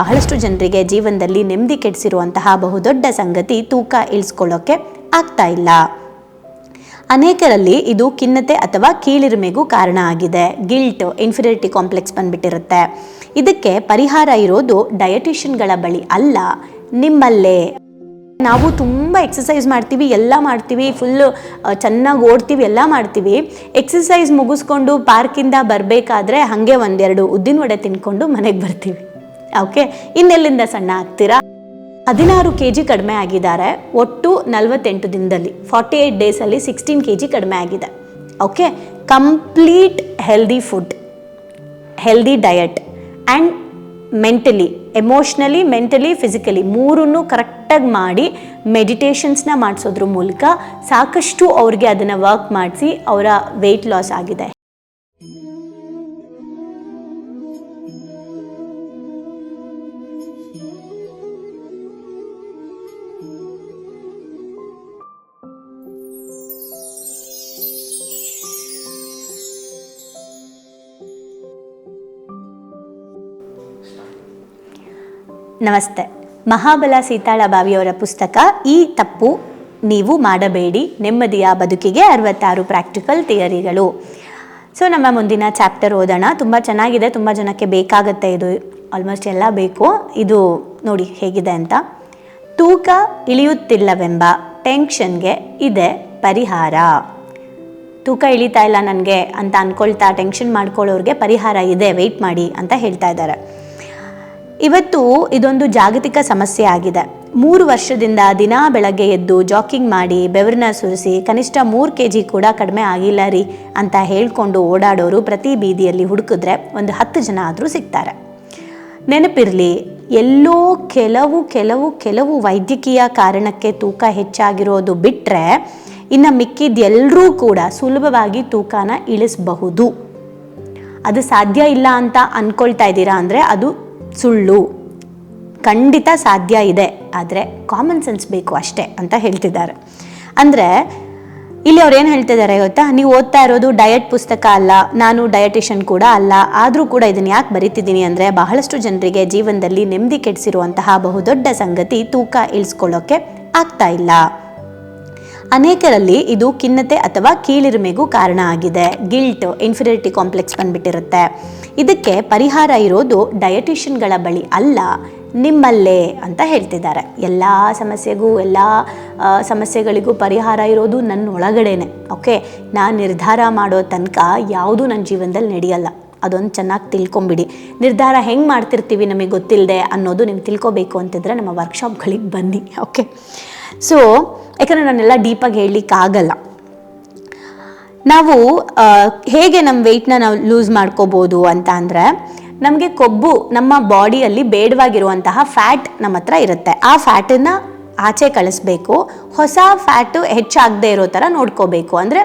ಬಹಳಷ್ಟು ಜನರಿಗೆ ಜೀವನದಲ್ಲಿ ನೆಮ್ಮದಿ ಕೆಡಿಸಿರುವಂತಹ ಬಹುದೊಡ್ಡ ಸಂಗತಿ ತೂಕ ಇಳಿಸ್ಕೊಳ್ಳೋಕೆ ಆಗ್ತಾ ಇಲ್ಲ. ಅನೇಕರಲ್ಲಿ ಇದು ಖಿನ್ನತೆ ಅಥವಾ ಕೀಳಿರುಮೆಗೂ ಕಾರಣ ಆಗಿದೆ. ಗಿಲ್ಟ್ ಇನ್ಫಿರಿಟಿ ಕಾಂಪ್ಲೆಕ್ಸ್ ಬಂದ್ಬಿಟ್ಟಿರುತ್ತೆ. ಇದಕ್ಕೆ ಪರಿಹಾರ ಇರೋದು ಡಯಟಿಷಿಯನ್ಗಳ ಬಳಿ ಅಲ್ಲ, ನಿಮ್ಮಲ್ಲೇ. ನಾವು ತುಂಬ ಎಕ್ಸಸೈಸ್ ಮಾಡ್ತೀವಿ, ಎಲ್ಲ ಮಾಡ್ತೀವಿ, ಫುಲ್ಲು ಚೆನ್ನಾಗಿ ಓಡ್ತೀವಿ, ಎಲ್ಲ ಮಾಡ್ತೀವಿ. ಎಕ್ಸಸೈಸ್ ಮುಗಿಸ್ಕೊಂಡು ಪಾರ್ಕಿಂದ ಬರಬೇಕಾದ್ರೆ ಹಾಗೆ ಒಂದೆರಡು ಉದ್ದಿನ ವಡೆ ತಿನ್ಕೊಂಡು ಮನೆಗೆ ಬರ್ತೀವಿ. ಓಕೆ ಇನ್ನೆಲ್ಲಿಂದ ಸಣ್ಣ ಆಗ್ತೀರಾ? ಹದಿನಾರು ಕೆ ಜಿ ಕಡಿಮೆ ಆಗಿದ್ದಾರೆ, ಒಟ್ಟು ನಲವತ್ತೆಂಟು ದಿನದಲ್ಲಿ ಫಾರ್ಟಿ ಏಯ್ಟ್ ಡೇಸಲ್ಲಿ ಸಿಕ್ಸ್ಟೀನ್ ಕೆ ಜಿ ಕಡಿಮೆ ಆಗಿದೆ. Okay complete healthy food healthy diet and mentally emotionally mentally physically ಮೂರನ್ನು ಕರೆಕ್ಟಾಗಿ ಮಾಡಿ ಮೆಡಿಟೇಷನ್ಸ್ನ ಮಾಡಿಸೋದ್ರ ಮೂಲಕ ಸಾಕಷ್ಟು ಅವ್ರಿಗೆ ಅದನ್ನು ವರ್ಕ್ ಮಾಡಿಸಿ ಅವರ ವೆಯ್ಟ್ ಲಾಸ್ ಆಗಿದೆ. ನಮಸ್ತೆ. ಮಹಾಬಲ ಸೀತಾಳ ಬಾವಿಯವರ ಪುಸ್ತಕ, ಈ ತಪ್ಪು ನೀವು ಮಾಡಬೇಡಿ. ನೆಮ್ಮದಿಯ ಬದುಕಿಗೆ ಅರವತ್ತಾರು ಪ್ರಾಕ್ಟಿಕಲ್ ಥಿಯರಿಗಳು ಸೊ ನಮ್ಮ ಮುಂದಿನ ಚಾಪ್ಟರ್ ಓದೋಣ. ತುಂಬ ಚೆನ್ನಾಗಿದೆ. ತುಂಬ ಜನಕ್ಕೆ ಬೇಕಾಗುತ್ತೆ ಇದು. ಆಲ್ಮೋಸ್ಟ್ ಎಲ್ಲ ಬೇಕು. ಇದು ನೋಡಿ ಹೇಗಿದೆ ಅಂತ. ತೂಕ ಇಳಿಯುತ್ತಿಲ್ಲವೆಂಬ ಟೆನ್ಷನ್ಗೆ ಇದೆ ಪರಿಹಾರ. ತೂಕ ಇಳಿತಾ ಇಲ್ಲ ನನಗೆ ಅಂತ ಅಂದ್ಕೊಳ್ತಾ ಟೆನ್ಷನ್ ಮಾಡ್ಕೊಳ್ಳೋರಿಗೆ ಪರಿಹಾರ ಇದೆ. ವೆಯ್ಟ್ ಮಾಡಿ ಅಂತ ಹೇಳ್ತಾ ಇದ್ದಾರೆ. ಇವತ್ತು ಇದೊಂದು ಜಾಗತಿಕ ಸಮಸ್ಯೆ ಆಗಿದೆ. ಮೂರು ವರ್ಷದಿಂದ ದಿನ ಬೆಳಗ್ಗೆ ಎದ್ದು ಜಾಕಿಂಗ್ ಮಾಡಿ ಬೆವರನ್ನ ಸುರಿಸಿ ಕನಿಷ್ಠ ಮೂರು ಕೆ ಜಿ ಕೂಡ ಕಡಿಮೆ ಆಗಿಲ್ಲ ರೀ ಅಂತ ಹೇಳಿಕೊಂಡು ಓಡಾಡೋರು ಪ್ರತಿ ಬೀದಿಯಲ್ಲಿ ಹುಡುಕಿದ್ರೆ ಒಂದು ಹತ್ತು ಜನ ಆದರೂ ಸಿಗ್ತಾರೆ. ನೆನಪಿರಲಿ, ಎಲ್ಲೋ ಕೆಲವು ಕೆಲವು ಕೆಲವು ವೈದ್ಯಕೀಯ ಕಾರಣಕ್ಕೆ ತೂಕ ಹೆಚ್ಚಾಗಿರೋದು ಬಿಟ್ಟರೆ ಇನ್ನು ಮಿಕ್ಕಿದ್ದೆಲ್ಲರೂ ಕೂಡ ಸುಲಭವಾಗಿ ತೂಕನ ಇಳಿಸಬಹುದು. ಅದು ಸಾಧ್ಯ ಇಲ್ಲ ಅಂತ ಅಂದ್ಕೊಳ್ತಾ ಇದ್ದೀರಾ ಅಂದರೆ ಅದು ಸುಳ್ಳು ಖಂಡಿತ ಸಾಧ್ಯ ಇದೆ, ಆದರೆ ಕಾಮನ್ ಸೆನ್ಸ್ ಬೇಕು ಅಷ್ಟೇ ಅಂತ ಹೇಳ್ತಿದ್ದಾರೆ. ಅಂದರೆ ಇಲ್ಲಿ ಅವ್ರು ಏನು ಹೇಳ್ತಿದ್ದಾರೆ ಗೊತ್ತಾ? ನೀವು ಓದ್ತಾ ಇರೋದು ಡಯಟ್ ಪುಸ್ತಕ ಅಲ್ಲ, ನಾನು ಡಯಟಿಷಿಯನ್ ಕೂಡ ಅಲ್ಲ, ಆದರೂ ಕೂಡ ಇದನ್ನು ಯಾಕೆ ಬರಿತಿದ್ದೀನಿ ಅಂದರೆ ಬಹಳಷ್ಟು ಜನರಿಗೆ ಜೀವನದಲ್ಲಿ ನೆಮ್ಮದಿ ಕೆಡಿಸಿರುವಂತಹ ಬಹುದೊಡ್ಡ ಸಂಗತಿ ತೂಕ ಇಳಿಸ್ಕೊಳ್ಳೋಕ್ಕೆ ಆಗ್ತಾ ಇಲ್ಲ. ಅನೇಕರಲ್ಲಿ ಇದು ಖಿನ್ನತೆ ಅಥವಾ ಕೀಳಿರುಮೆಗೂ ಕಾರಣ ಆಗಿದೆ. ಗಿಲ್ಟ್ ಇನ್ಫಿರಿಟಿ ಕಾಂಪ್ಲೆಕ್ಸ್ ಬಂದ್ಬಿಟ್ಟಿರುತ್ತೆ. ಇದಕ್ಕೆ ಪರಿಹಾರ ಇರೋದು ಡಯಟಿಷಿಯನ್ಗಳ ಬಳಿ ಅಲ್ಲ, ನಿಮ್ಮಲ್ಲೇ ಅಂತ ಹೇಳ್ತಿದ್ದಾರೆ. ಎಲ್ಲ ಸಮಸ್ಯೆಗೂ, ಎಲ್ಲ ಸಮಸ್ಯೆಗಳಿಗೂ ಪರಿಹಾರ ಇರೋದು ನನ್ನ ಒಳಗಡೆನೆ ಓಕೆ? ನಾನು ನಿರ್ಧಾರ ಮಾಡೋ ತನಕ ಯಾವುದೂ ನನ್ನ ಜೀವನದಲ್ಲಿ ನಡೆಯಲ್ಲ. ಅದೊಂದು ಚೆನ್ನಾಗಿ ತಿಳ್ಕೊಂಬಿಡಿ. ನಿರ್ಧಾರ ಹೆಂಗೆ ಮಾಡ್ತಿರ್ತೀವಿ ನಮಗೆ ಗೊತ್ತಿಲ್ಲದೆ ಅನ್ನೋದು ನೀವು ತಿಳ್ಕೊಬೇಕು ಅಂತಿದ್ರೆ ನಮ್ಮ ವರ್ಕ್ಶಾಪ್ಗಳಿಗೆ ಬನ್ನಿ, ಓಕೆ? ಸೊ ಯಾಕಂದರೆ ನಾನೆಲ್ಲ ಡೀಪಾಗಿ ಹೇಳಲಿಕ್ಕಾಗಲ್ಲ. ನಾವು ಹೇಗೆ ನಮ್ಮ ವೆಯ್ಟ್ನ ನಾವು ಲೂಸ್ ಮಾಡ್ಕೋಬೋದು ಅಂತ ಅಂದರೆ, ನಮಗೆ ಕೊಬ್ಬು ನಮ್ಮ ಬಾಡಿಯಲ್ಲಿ ಬೇಡವಾಗಿರುವಂತಹ ಫ್ಯಾಟ್ ನಮ್ಮ ಹತ್ರ ಇರುತ್ತೆ. ಆ ಫ್ಯಾಟನ್ನು ಆಚೆ ಕಳಿಸ್ಬೇಕು. ಹೊಸ ಫ್ಯಾಟು ಹೆಚ್ಚಾಗದೇ ಇರೋ ಥರ ನೋಡ್ಕೋಬೇಕು. ಅಂದರೆ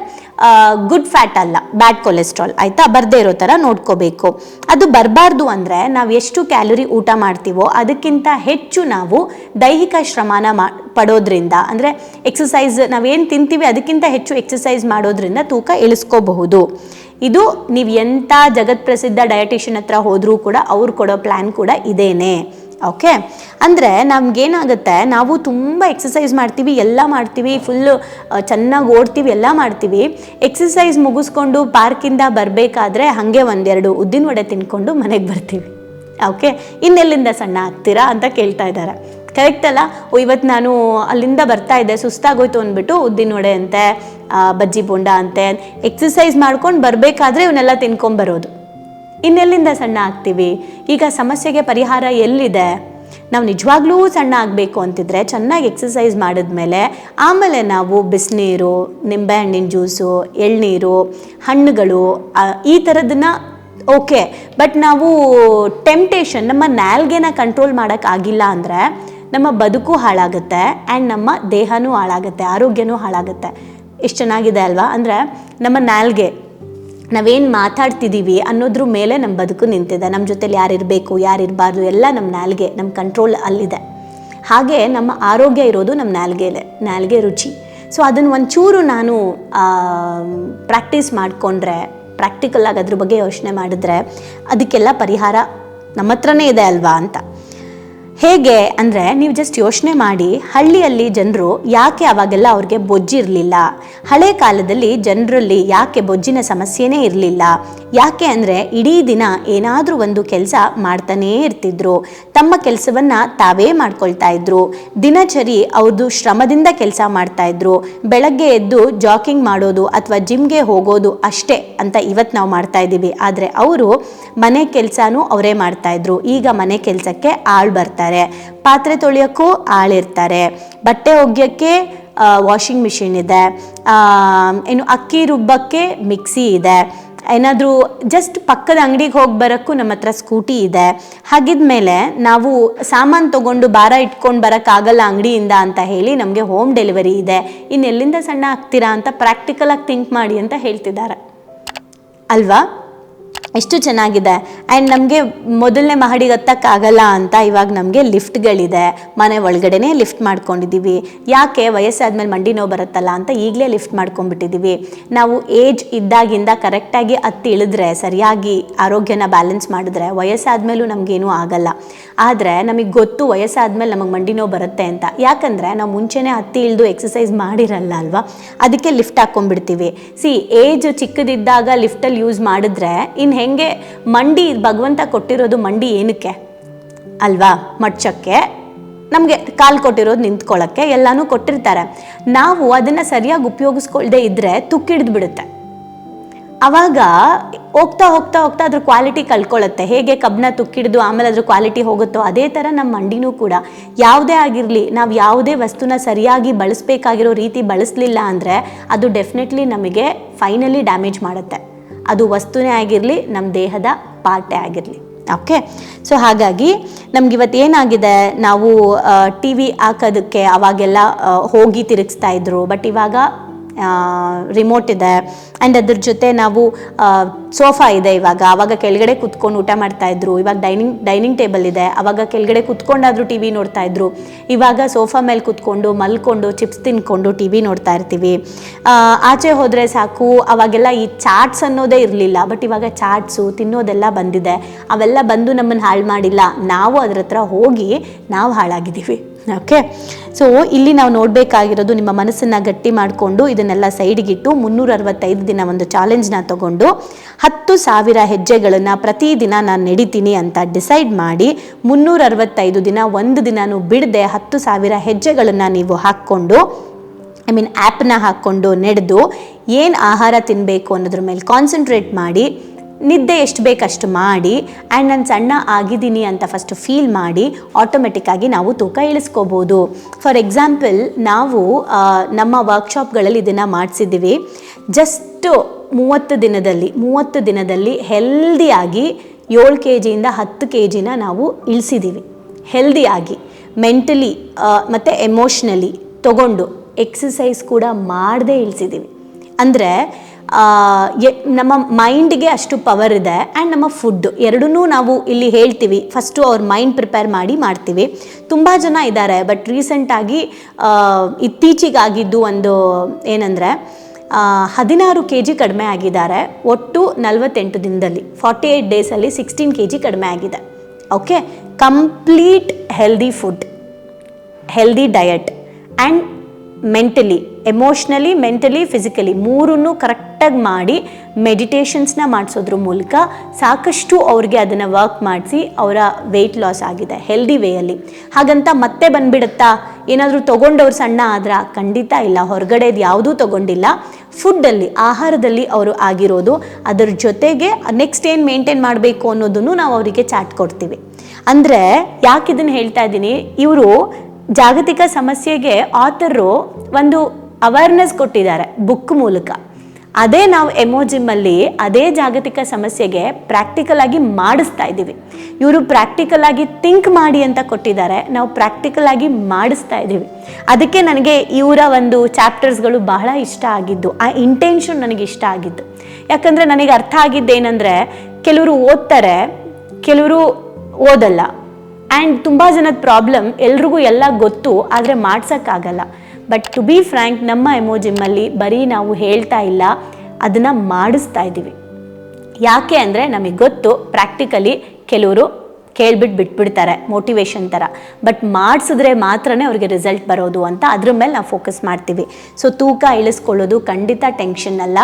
ಗುಡ್ ಫ್ಯಾಟ್ ಅಲ್ಲ ಬ್ಯಾಡ್ ಕೊಲೆಸ್ಟ್ರಾಲ್ ಆಯಿತಾ? ಬರದೇ ಇರೋ ಥರ ನೋಡ್ಕೋಬೇಕು. ಅದು ಬರಬಾರ್ದು ಅಂದರೆ, ನಾವು ಎಷ್ಟು ಕ್ಯಾಲೋರಿ ಊಟ ಮಾಡ್ತೀವೋ ಅದಕ್ಕಿಂತ ಹೆಚ್ಚು ನಾವು ದೈಹಿಕ ಶ್ರಮಾನ ಮಾ, ಪಡೋದ್ರಿಂದ, ಅಂದರೆ ಎಕ್ಸಸೈಸ್ ನಾವೇನು ತಿಂತೀವಿ ಅದಕ್ಕಿಂತ ಹೆಚ್ಚು ಎಕ್ಸಸೈಸ್ ಮಾಡೋದ್ರಿಂದ ತೂಕ ಇಳಿಸ್ಕೋಬಹುದು. ಇದು ನೀವು ಎಂಥ ಜಗತ್ಪ್ರಸಿದ್ಧ ಡಯಟಿಷಿಯನ್ ಹತ್ರ ಹೋದರೂ ಕೂಡ ಅವ್ರು ಕೊಡೋ ಪ್ಲ್ಯಾನ್ ಕೂಡ ಇದೇನೆ. ಓಕೆ ಅಂದರೆ ನಮಗೇನಾಗುತ್ತೆ, ನಾವು ತುಂಬ ಎಕ್ಸಸೈಸ್ ಮಾಡ್ತೀವಿ, ಎಲ್ಲ ಮಾಡ್ತೀವಿ ಫುಲ್ಲು ಚೆನ್ನಾಗಿ ಓಡ್ತೀವಿ, ಎಲ್ಲ ಮಾಡ್ತೀವಿ. ಎಕ್ಸಸೈಸ್ ಮುಗಿಸ್ಕೊಂಡು ಪಾರ್ಕಿಂದ ಬರಬೇಕಾದ್ರೆ ಹಾಗೆ ಒಂದೆರಡು ಉದ್ದಿನ ವಡೆ ತಿನ್ಕೊಂಡು ಮನೆಗೆ ಬರ್ತೀವಿ. ಓಕೆ ಇನ್ನೆಲ್ಲಿಂದ ಸಣ್ಣ ಆಗ್ತೀರಾ ಅಂತ ಕೇಳ್ತಾ ಇದ್ದಾರೆ ಕರೆಕ್ಟ್ ಅಲ್ಲ? ಓ ಇವತ್ತು ನಾನು ಅಲ್ಲಿಂದ ಬರ್ತಾ ಇದ್ದೆ, ಸುಸ್ತಾಗೋಯ್ತು ಅಂದ್ಬಿಟ್ಟು ಉದ್ದಿನ ವಡೆ ಅಂತೆ ಬಜ್ಜಿ ಬೋಂಡ ಅಂತೆ. ಎಕ್ಸಸೈಸ್ ಮಾಡ್ಕೊಂಡು ಬರಬೇಕಾದ್ರೆ ಇವನ್ನೆಲ್ಲ ತಿನ್ಕೊಂಬರೋದು ಇನ್ನೆಲ್ಲಿಂದ ಸಣ್ಣ ಆಗ್ತೀವಿ? ಈಗ ಸಮಸ್ಯೆಗೆ ಪರಿಹಾರ ಎಲ್ಲಿದೆ? ನಾವು ನಿಜವಾಗ್ಲೂ ಸಣ್ಣ ಆಗಬೇಕು ಅಂತಿದ್ರೆ ಚೆನ್ನಾಗಿ ಎಕ್ಸಸೈಸ್ ಮಾಡಿದ್ಮೇಲೆ ಆಮೇಲೆ ನಾವು ಬಿಸಿನೀರು ನಿಂಬೆಹಣ್ಣಿನ ಜ್ಯೂಸು ಎಳ್ನೀರು, ಹಣ್ಣುಗಳು ಈ ಥರದನ್ನ ಓಕೆ ಬಟ್ ನಾವು ಟೆಂಪ್ಟೇಷನ್ ನಮ್ಮ ನಾಲ್ಗೆನ ಕಂಟ್ರೋಲ್ ಮಾಡೋಕ್ಕಾಗಿಲ್ಲ ಅಂದರೆ ನಮ್ಮ ಬದುಕು ಹಾಳಾಗುತ್ತೆ ಆ್ಯಂಡ್ ನಮ್ಮ ದೇಹನೂ ಹಾಳಾಗುತ್ತೆ, ಆರೋಗ್ಯನೂ ಹಾಳಾಗುತ್ತೆ. ಎಷ್ಟು ಚೆನ್ನಾಗಿದೆ ಅಲ್ವಾ? ಅಂದರೆ ನಮ್ಮ ನಾಲ್ಗೆ. ನಾವೇನು ಮಾತಾಡ್ತಿದ್ದೀವಿ ಅನ್ನೋದ್ರ ಮೇಲೆ ನಮ್ಮ ಬದುಕು ನಿಂತಿದೆ. ನಮ್ಮ ಜೊತೆಲಿ ಯಾರಿರಬೇಕು, ಯಾರಿರಬಾರ್ದು ಎಲ್ಲ ನಮ್ಮ ನಾಲ್ಗೆ ನಮ್ಮ ಕಂಟ್ರೋಲ್ ಅಲ್ಲಿದೆ. ಹಾಗೆ ನಮ್ಮ ಆರೋಗ್ಯ ಇರೋದು ನಮ್ಮ ನಾಲ್ಗೆಲೆ, ನಾಲ್ಗೆ ರುಚಿ. ಸೊ ಅದನ್ನು ಒಂಚೂರು ನಾನು ಪ್ರಾಕ್ಟೀಸ್ ಮಾಡಿಕೊಂಡ್ರೆ ಪ್ರಾಕ್ಟಿಕಲ್ ಆಗಿ ಅದ್ರ ಬಗ್ಗೆ ಯೋಚನೆ ಮಾಡಿದ್ರೆ, ಅದಕ್ಕೆಲ್ಲ ಪರಿಹಾರ ನಮ್ಮ ಹತ್ರನೇ ಇದೆ ಅಲ್ವಾ ಅಂತ. ಹೇಗೆ ಅಂದರೆ ನೀವು ಜಸ್ಟ್ ಯೋಚನೆ ಮಾಡಿ ಹಳ್ಳಿಯಲ್ಲಿ ಜನರು ಯಾಕೆ ಅವಾಗೆಲ್ಲ ಅವ್ರಿಗೆ ಬೊಜ್ಜಿರಲಿಲ್ಲ ಹಳೆ ಕಾಲದಲ್ಲಿ ಜನರಲ್ಲಿ ಯಾಕೆ ಬೊಜ್ಜಿನ ಸಮಸ್ಯೆನೇ ಇರಲಿಲ್ಲ? ಯಾಕೆ ಅಂದರೆ ಇಡೀ ದಿನ ಏನಾದರೂ ಒಂದು ಕೆಲಸ ಮಾಡ್ತಾನೇ ಇರ್ತಿದ್ರು. ತಮ್ಮ ಕೆಲಸವನ್ನು ತಾವೇ ಮಾಡ್ಕೊಳ್ತಾ ಇದ್ರು. ದಿನಚರಿ ಅವ್ರದ್ದು ಶ್ರಮದಿಂದ ಕೆಲಸ ಮಾಡ್ತಾ ಇದ್ರು. ಬೆಳಗ್ಗೆ ಎದ್ದು ಜಾಕಿಂಗ್ ಮಾಡೋದು ಅಥವಾ ಜಿಮ್ಗೆ ಹೋಗೋದು ಅಷ್ಟೇ ಅಂತ ಇವತ್ತು ನಾವು ಮಾಡ್ತಾ ಇದ್ದೀವಿ. ಆದರೆ ಅವರು ಮನೆ ಕೆಲಸನೂ ಅವರೇ ಮಾಡ್ತಾ ಇದ್ರು. ಈಗ ಮನೆ ಕೆಲಸಕ್ಕೆ ಆಳು ಬರ್ತಾರೆ ಪಾತ್ರೆ ತೊಳೆಯೋಕ್ಕೂ ಆಳಿರ್ತಾರೆ. ಬಟ್ಟೆ ಒಗೆಯೋಕ್ಕೆ ವಾಷಿಂಗ್ ಮಿಷಿನ್ ಇದೆ. ಏನು ಅಕ್ಕಿ ರುಬ್ಬಕ್ಕೆ ಮಿಕ್ಸಿ ಇದೆ. ಏನಾದರೂ ಜಸ್ಟ್ ಪಕ್ಕದ ಅಂಗಡಿಗೆ ಹೋಗಿ ಬರೋಕ್ಕೂ ನಮ್ಮ ಹತ್ರ ಸ್ಕೂಟಿ ಇದೆ. ಹಾಗಿದ್ಮೇಲೆ ನಾವು ಸಾಮಾನು ತೊಗೊಂಡು ಭಾರ ಇಟ್ಕೊಂಡು ಬರೋಕ್ಕಾಗಲ್ಲ ಅಂಗಡಿಯಿಂದ ಅಂತ ಹೇಳಿ ನಮಗೆ ಹೋಮ್ ಡೆಲಿವರಿ ಇದೆ. ಇನ್ನೆಲ್ಲಿಂದ ಸಣ್ಣ ಆಗ್ತೀರಾ ಅಂತ ಪ್ರಾಕ್ಟಿಕಲಾಗಿ ಥಿಂಕ್ ಮಾಡಿ ಅಂತ ಹೇಳ್ತಿದ್ದಾರೆ. ಅಲ್ವಾ? ಎಷ್ಟು ಚೆನ್ನಾಗಿದೆ. ಆ್ಯಂಡ್ ನಮಗೆ ಮೊದಲನೇ ಮಹಡಿಗೆ ಹತ್ತಕ್ಕಾಗಲ್ಲ ಅಂತ ಇವಾಗ ನಮಗೆ ಲಿಫ್ಟ್ಗಳಿದೆ. ಮನೆ ಒಳಗಡೆನೇ ಲಿಫ್ಟ್ ಮಾಡ್ಕೊಂಡಿದ್ದೀವಿ. ಯಾಕೆ ವಯಸ್ಸಾದ್ಮೇಲೆ ಮಂಡಿ ನೋವು ಬರುತ್ತಲ್ಲ ಅಂತ ಈಗಲೇ ಲಿಫ್ಟ್ ಮಾಡ್ಕೊಂಡ್ಬಿಟ್ಟಿದ್ದೀವಿ. ನಾವು ಏಜ್ ಇದ್ದಾಗಿಂದ ಕರೆಕ್ಟಾಗಿ ಹತ್ತಿ ಇಳಿದ್ರೆ, ಸರಿಯಾಗಿ ಆರೋಗ್ಯನ ಬ್ಯಾಲೆನ್ಸ್ ಮಾಡಿದ್ರೆ ವಯಸ್ಸಾದ್ಮೇಲೂ ನಮಗೇನೂ ಆಗಲ್ಲ. ಆದರೆ ನಮಗೆ ಗೊತ್ತು ವಯಸ್ಸಾದ್ಮೇಲೆ ನಮಗೆ ಮಂಡಿ ನೋವು ಬರುತ್ತೆ ಅಂತ. ಯಾಕಂದರೆ ನಾವು ಮುಂಚೆನೇ ಹತ್ತಿ ಇಳಿದು ಎಕ್ಸಸೈಸ್ ಮಾಡಿರಲ್ಲ ಅಲ್ವಾ? ಅದಕ್ಕೆ ಲಿಫ್ಟ್ ಹಾಕ್ಕೊಂಡ್ಬಿಡ್ತೀವಿ ಸಿ ಏಜ್ ಚಿಕ್ಕದಿದ್ದಾಗ ಲಿಫ್ಟಲ್ಲಿ ಯೂಸ್ ಮಾಡಿದ್ರೆ ಇನ್ನು ಹೆಂಗೆ ಮಂಡಿ ಭಗವಂತ ಕೊಟ್ಟಿರೋದು ಮಂಡಿ ಏನಕ್ಕೆ? ಅಲ್ವಾ? ಮಡ್ಚಕ್ಕೆ. ನಮಗೆ ಕಾಲು ಕೊಟ್ಟಿರೋದು ನಿಂತ್ಕೊಳ್ಳೋಕ್ಕೆ, ಎಲ್ಲನೂ ಕೊಟ್ಟಿರ್ತಾರೆ. ನಾವು ಅದನ್ನು ಸರಿಯಾಗಿ ಉಪಯೋಗಿಸ್ಕೊಳ್ದೇ ಇದ್ದರೆ ತುಕ್ಕಿಡ್ದು ಬಿಡುತ್ತೆ ಅವಾಗ ಹೋಗ್ತಾ ಹೋಗ್ತಾ ಹೋಗ್ತಾ ಅದ್ರ ಕ್ವಾಲಿಟಿ ಕಳ್ಕೊಳ್ಳುತ್ತೆ ಹೇಗೆ ಕಬ್ಬನ್ನ ತುಕ್ಕಿಡ್ದು ಆಮೇಲೆ ಅದ್ರ ಕ್ವಾಲಿಟಿ ಹೋಗುತ್ತೋ ಅದೇ ಥರ ನಮ್ಮ ಮಂಡಿನೂ ಕೂಡ. ಯಾವುದೇ ಆಗಿರಲಿ, ನಾವು ಯಾವುದೇ ವಸ್ತುನ ಸರಿಯಾಗಿ ಬಳಸಬೇಕಾಗಿರೋ ರೀತಿ ಬಳಸಲಿಲ್ಲ ಅಂದರೆ ಅದು ಡೆಫಿನೆಟ್ಲಿ ನಮಗೆ ಫೈನಲಿ ಡ್ಯಾಮೇಜ್ ಮಾಡುತ್ತೆ. ಅದು ವಸ್ತುನೇ ಆಗಿರಲಿ ನಮ್ಮ ದೇಹದ ಪಾರ್ಟೇ ಆಗಿರಲಿ. ಓಕೆ ಸೊ ಹಾಗಾಗಿ ನಮ್ಗೆ ಇವತ್ತು ಏನಾಗಿದೆ? ನಾವು ಟಿ ವಿ ಹಾಕೋದಕ್ಕೆ ಅವಾಗೆಲ್ಲ ಹೋಗಿ ತಿರುಗಿಸ್ತಾ ಇದ್ರು. ಬಟ್ ಇವಾಗ ರಿಮೋಟ್ ಇದೆ. ಆ್ಯಂಡ್ ಅದ್ರ ಜೊತೆ ನಾವು ಸೋಫಾ ಇದೆ ಇವಾಗ. ಅವಾಗ ಕೆಳಗಡೆ ಕುತ್ಕೊಂಡು ಊಟ ಮಾಡ್ತಾಯಿದ್ರು ಇವಾಗ ಡೈನಿಂಗ್ ಡೈನಿಂಗ್ ಟೇಬಲ್ ಇದೆ. ಅವಾಗ ಕೆಳಗಡೆ ಕುತ್ಕೊಂಡಾದ್ರೂ ಟಿ ವಿ ನೋಡ್ತಾಯಿದ್ರು ಇವಾಗ ಸೋಫಾ ಮೇಲೆ ಕುತ್ಕೊಂಡು ಮಲ್ಕೊಂಡು ಚಿಪ್ಸ್ ತಿನ್ಕೊಂಡು ಟಿ ವಿ ನೋಡ್ತಾ ಇರ್ತೀವಿ. ಆಚೆ ಹೋದರೆ ಸಾಕು. ಅವಾಗೆಲ್ಲ ಈ ಚಾಟ್ಸ್ ಅನ್ನೋದೇ ಇರಲಿಲ್ಲ. ಬಟ್ ಇವಾಗ ಚಾಟ್ಸು ತಿನ್ನೋದೆಲ್ಲ ಬಂದಿದೆ. ಅವೆಲ್ಲ ಬಂದು ನಮ್ಮನ್ನು ಹಾಳು ಮಾಡಿಲ್ಲ. ನಾವು ಅದ್ರ ಹತ್ರ ಹೋಗಿ ನಾವು ಹಾಳಾಗಿದ್ದೀವಿ. ಓಕೆ ಸೊ ಇಲ್ಲಿ ನಾವು ನೋಡಬೇಕಾಗಿರೋದು ನಿಮ್ಮ ಮನಸ್ಸನ್ನು ಗಟ್ಟಿ ಮಾಡಿಕೊಂಡು ಇದನ್ನೆಲ್ಲ ಸೈಡ್ಗಿಟ್ಟು ಮುನ್ನೂರ ಅರವತ್ತೈದು ದಿನ ಒಂದು ಚಾಲೆಂಜ್ನ ತಗೊಂಡು ಹತ್ತು ಸಾವಿರ ಹೆಜ್ಜೆಗಳನ್ನು ಪ್ರತಿದಿನ ನಾನು ನಡಿತೀನಿ ಅಂತ ಡಿಸೈಡ್ ಮಾಡಿ ಮುನ್ನೂರ ಅರವತ್ತೈದು ದಿನ ಒಂದು ದಿನಾನು ಬಿಡದೆ ಹತ್ತು ಸಾವಿರ ಹೆಜ್ಜೆಗಳನ್ನು ನೀವು ಹಾಕ್ಕೊಂಡು ಐ ಮೀನ್ ಆ್ಯಪ್ನ ಹಾಕ್ಕೊಂಡು ನಡೆದು ಏನು ಆಹಾರ ತಿನ್ನಬೇಕು ಅನ್ನೋದ್ರ ಮೇಲೆ ಕಾನ್ಸಂಟ್ರೇಟ್ ಮಾಡಿ ನಿದ್ದೆ ಎಷ್ಟು ಬೇಕಷ್ಟು ಮಾಡಿ, ಆ್ಯಂಡ್ ನಾನು ಸಣ್ಣ ಆಗಿದ್ದೀನಿ ಅಂತ ಫಸ್ಟ್ ಫೀಲ್ ಮಾಡಿ ಆಟೋಮೆಟಿಕ್ಕಾಗಿ ನಾವು ತೂಕ ಇಳಿಸ್ಕೋಬೋದು. ಫಾರ್ ಎಕ್ಸಾಂಪಲ್ ನಾವು ನಮ್ಮ ವರ್ಕ್ಶಾಪ್ಗಳಲ್ಲಿ ಇದನ್ನು ಮಾಡಿಸಿದ್ದೀವಿ. ಜಸ್ಟು ಮೂವತ್ತು ದಿನದಲ್ಲಿ ಮೂವತ್ತು ದಿನದಲ್ಲಿ ಹೆಲ್ದಿಯಾಗಿ ಏಳು ಕೆ ಜಿಯಿಂದ ಹತ್ತು ಕೆ ಜಿನ ನಾವು ಇಳಿಸಿದ್ದೀವಿ. ಹೆಲ್ದಿಯಾಗಿ ಮೆಂಟಲಿ ಮತ್ತು ಎಮೋಷ್ನಲಿ ತಗೊಂಡು ಎಕ್ಸಸೈಸ್ ಕೂಡ ಮಾಡದೇ ಇಳಿಸಿದ್ದೀವಿ. ಅಂದರೆ ನಮ್ಮ ಮೈಂಡ್ಗೆ ಅಷ್ಟು ಪವರ್ ಇದೆ ಆ್ಯಂಡ್ ನಮ್ಮ ಫುಡ್ ಎರಡನ್ನೂ ನಾವು ಇಲ್ಲಿ ಹೇಳ್ತೀವಿ. ಫಸ್ಟು ಅವ್ರ ಮೈಂಡ್ ಪ್ರಿಪೇರ್ ಮಾಡಿ ಮಾಡ್ತೀವಿ. ತುಂಬ ಜನ ಇದ್ದಾರೆ ಬಟ್ ರೀಸೆಂಟಾಗಿ ಇತ್ತೀಚೆಗಾಗಿದ್ದು ಒಂದು ಏನಂದರೆ ಹದಿನಾರು ಕೆ ಜಿ ಕಡಿಮೆ ಆಗಿದ್ದಾರೆ. ಒಟ್ಟು ನಲವತ್ತೆಂಟು ದಿನದಲ್ಲಿ. ಫಾರ್ಟಿ ಏಯ್ಟ್ ಡೇಸಲ್ಲಿ ಸಿಕ್ಸ್ಟೀನ್ ಕೆ ಜಿ ಕಡಿಮೆ ಆಗಿದೆ. Okay complete healthy food healthy diet and mentally emotionally mentally physically ಮೂರನ್ನು ಕರೆಕ್ಟಾಗಿ ಮಾಡಿ ಮೆಡಿಟೇಷನ್ಸ್ನ ಮಾಡಿಸೋದ್ರ ಮೂಲಕ ಸಾಕಷ್ಟು ಅವ್ರಿಗೆ ಅದನ್ನು ವರ್ಕ್ ಮಾಡಿಸಿ ಅವರ ವೆಯ್ಟ್ ಲಾಸ್ ಆಗಿದೆ ಹೆಲ್ದಿ ವೇಯಲ್ಲಿ ಹಾಗಂತ ಮತ್ತೆ ಬಂದ್ಬಿಡುತ್ತಾ? ಏನಾದರೂ ತೊಗೊಂಡವ್ರು ಸಣ್ಣ ಆದ್ರೆ ಖಂಡಿತ ಇಲ್ಲ, ಹೊರಗಡೆದು ಯಾವುದೂ ತೊಗೊಂಡಿಲ್ಲ. ಫುಡ್ಡಲ್ಲಿ ಆಹಾರದಲ್ಲಿ ಅವರು ಆಗಿರೋದು, ಅದರ ಜೊತೆಗೆ ನೆಕ್ಸ್ಟ್ ಏನು ಮೇಂಟೈನ್ ಮಾಡಬೇಕು ಅನ್ನೋದನ್ನು ನಾವು ಅವರಿಗೆ ಚಾಟ್ ಕೊಡ್ತೀವಿ. ಅಂದರೆ ಯಾಕೆ ಇದನ್ನು ಹೇಳ್ತಾ ಇದ್ದೀನಿ? ಇವರು ಜಾಗತಿಕ ಸಮಸ್ಯೆಗೆ ಆಥರು ಒಂದು ಅವೇರ್ನೆಸ್ ಕೊಟ್ಟಿದ್ದಾರೆ ಬುಕ್ ಮೂಲಕ. ಅದೇ ನಾವು ಎಮೋಜಿಮಲ್ಲಿ ಅದೇ ಜಾಗತಿಕ ಸಮಸ್ಯೆಗೆ ಪ್ರಾಕ್ಟಿಕಲ್ ಆಗಿ ಮಾಡಿಸ್ತಾ ಇದ್ದೀವಿ. ಇವರು ಪ್ರಾಕ್ಟಿಕಲ್ ಆಗಿ ಥಿಂಕ್ ಮಾಡಿ ಅಂತ ಕೊಟ್ಟಿದ್ದಾರೆ, ನಾವು ಪ್ರಾಕ್ಟಿಕಲ್ ಆಗಿ ಮಾಡಿಸ್ತಾ ಇದ್ದೀವಿ. ಅದಕ್ಕೆ ನನಗೆ ಇವರ ಒಂದು ಚಾಪ್ಟರ್ಸ್ಗಳು ಬಹಳ ಇಷ್ಟ ಆಗಿದ್ದು, ಆ ಇಂಟೆನ್ಷನ್ ನನಗೆ ಇಷ್ಟ ಆಗಿದ್ದು. ಯಾಕಂದರೆ ನನಗೆ ಅರ್ಥ ಆಗಿದ್ದೇನೆಂದರೆ, ಕೆಲವರು ಓದ್ತಾರೆ, ಕೆಲವರು ಓದಲ್ಲ. ಆ್ಯಂಡ್ ತುಂಬ ಜನದ ಪ್ರಾಬ್ಲಮ್ ಎಲ್ರಿಗೂ ಎಲ್ಲ ಗೊತ್ತು, ಆದರೆ ಮಾಡ್ಸೋಕ್ಕಾಗಲ್ಲ. ಬಟ್ ಟು ಬಿ ಫ್ರ್ಯಾಂಕ್ ನಮ್ಮ ಎಮೋಜಿಮಲ್ಲಿ ಬರೀ ನಾವು ಹೇಳ್ತಾ ಇಲ್ಲ, ಅದನ್ನು ಮಾಡಿಸ್ತಾ ಇದ್ದೀವಿ ಯಾಕೆ ಅಂದರೆ ನಮಗೆ ಗೊತ್ತು ಪ್ರಾಕ್ಟಿಕಲಿ ಕೆಲವರು ಕೇಳ್ಬಿಟ್ಟು ಬಿಟ್ಬಿಡ್ತಾರೆ ಮೋಟಿವೇಶನ್ ಥರ. ಬಟ್ ಮಾಡಿಸಿದ್ರೆ ಮಾತ್ರನೇ ಅವ್ರಿಗೆ ರಿಸಲ್ಟ್ ಬರೋದು ಅಂತ ಅದ್ರ ಮೇಲೆ ನಾವು ಫೋಕಸ್ ಮಾಡ್ತೀವಿ. ಸೊ ತೂಕ ಇಳಿಸ್ಕೊಳ್ಳೋದು ಖಂಡಿತ ಟೆನ್ಷನ್ ಅಲ್ಲ.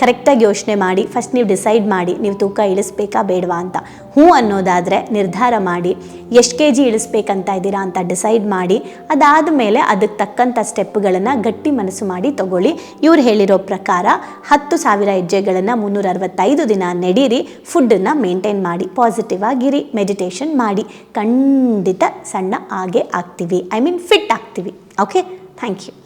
ಕರೆಕ್ಟಾಗಿ ಯೋಚನೆ ಮಾಡಿ ಫಸ್ಟ್ ನೀವು ಡಿಸೈಡ್ ಮಾಡಿ, ನೀವು ತೂಕ ಇಳಿಸ್ಬೇಕಾ ಬೇಡವಾ ಅಂತ. ಹ್ಞೂ ಅನ್ನೋದಾದರೆ ನಿರ್ಧಾರ ಮಾಡಿ, ಎಷ್ಟು ಕೆ ಜಿ ಇಳಿಸ್ಬೇಕಂತ ಇದ್ದೀರಾ ಅಂತ ಡಿಸೈಡ್ ಮಾಡಿ, ಅದಾದ ಮೇಲೆ ಅದಕ್ಕೆ ತಕ್ಕಂಥ ಸ್ಟೆಪ್ಗಳನ್ನು ಗಟ್ಟಿ ಮನಸ್ಸು ಮಾಡಿ ತಗೊಳ್ಳಿ. ಇವ್ರು ಹೇಳಿರೋ ಪ್ರಕಾರ ಹತ್ತು ಸಾವಿರ ಹೆಜ್ಜೆಗಳನ್ನು ಮುನ್ನೂರ ಅರವತ್ತೈದು ದಿನ ನಡೀರಿ ಫುಡ್ಡನ್ನು ಮೇಂಟೈನ್ ಮಾಡಿ ಪಾಸಿಟಿವ್ ಆಗಿರಿ ಮೆಡಿಟೇಷನ್ ಮಾಡಿ ಖಂಡಿತ ಸಣ್ಣ ಆಗೇ ಆಗ್ತೀವಿ. ಐ ಮೀನ್ ಫಿಟ್ ಆಗ್ತೀವಿ. Okay thank you